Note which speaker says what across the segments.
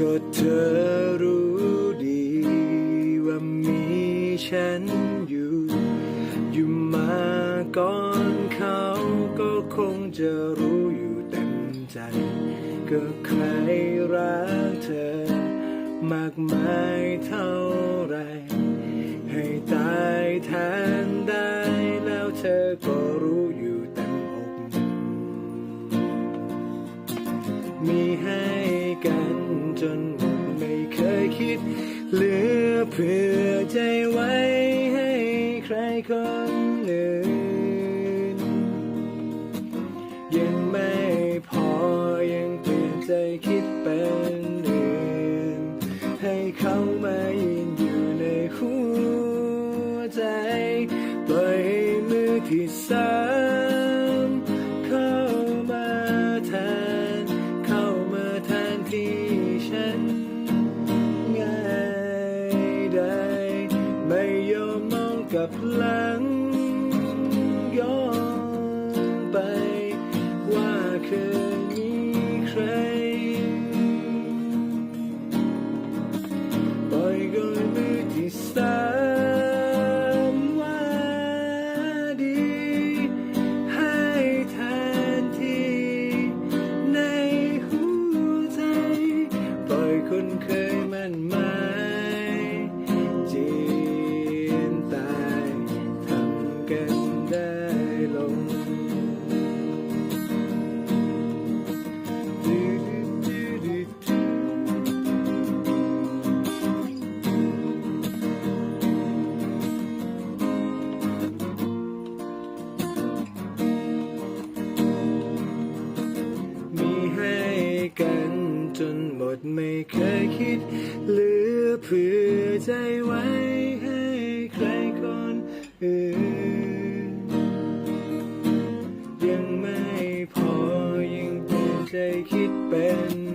Speaker 1: ก็เธอรู้ดีว่ามีฉันอยู่ อยู่มาก่อนเขาก็คงจะรู้อยู่เต็มใจ ก็ใครรักเธอ มากมายเท่าไร ให้ตายแทนได้แล้วเธอก็รู้ นจนหมดไม่เคยคิด เหลือเพื่อใจไว้ให้ใครคนอื่นยังไม่พอยังเปลี่ยนใจคิดเป็นอื่นให้เขามายืนอยู่ในหัวใจปล่อยมือที่สา ลับหลังย้อนไปว่าเคยมีใครปล่อยกอยมือที่สามว่าดี ให้แทนที่ในหัวใจปล่อยคนเคย ดไม่เคยคิดเหลือเพื่อใจไว้ให้ใครคนอื่น ยังไม่พอยังเปิดใจคิดเป็น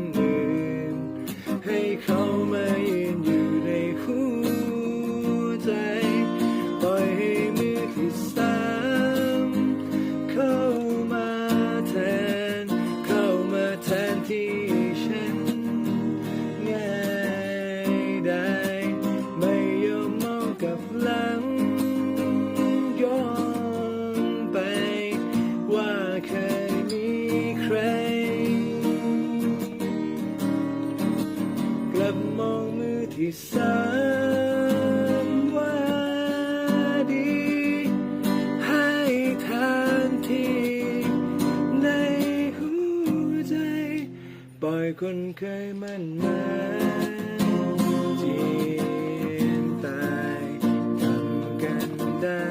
Speaker 1: บมองมือที่สามว่าดี ให้ทานที่ในหัวใจ ปล่อยคนเคยมันหมายจีนตายทำกันได้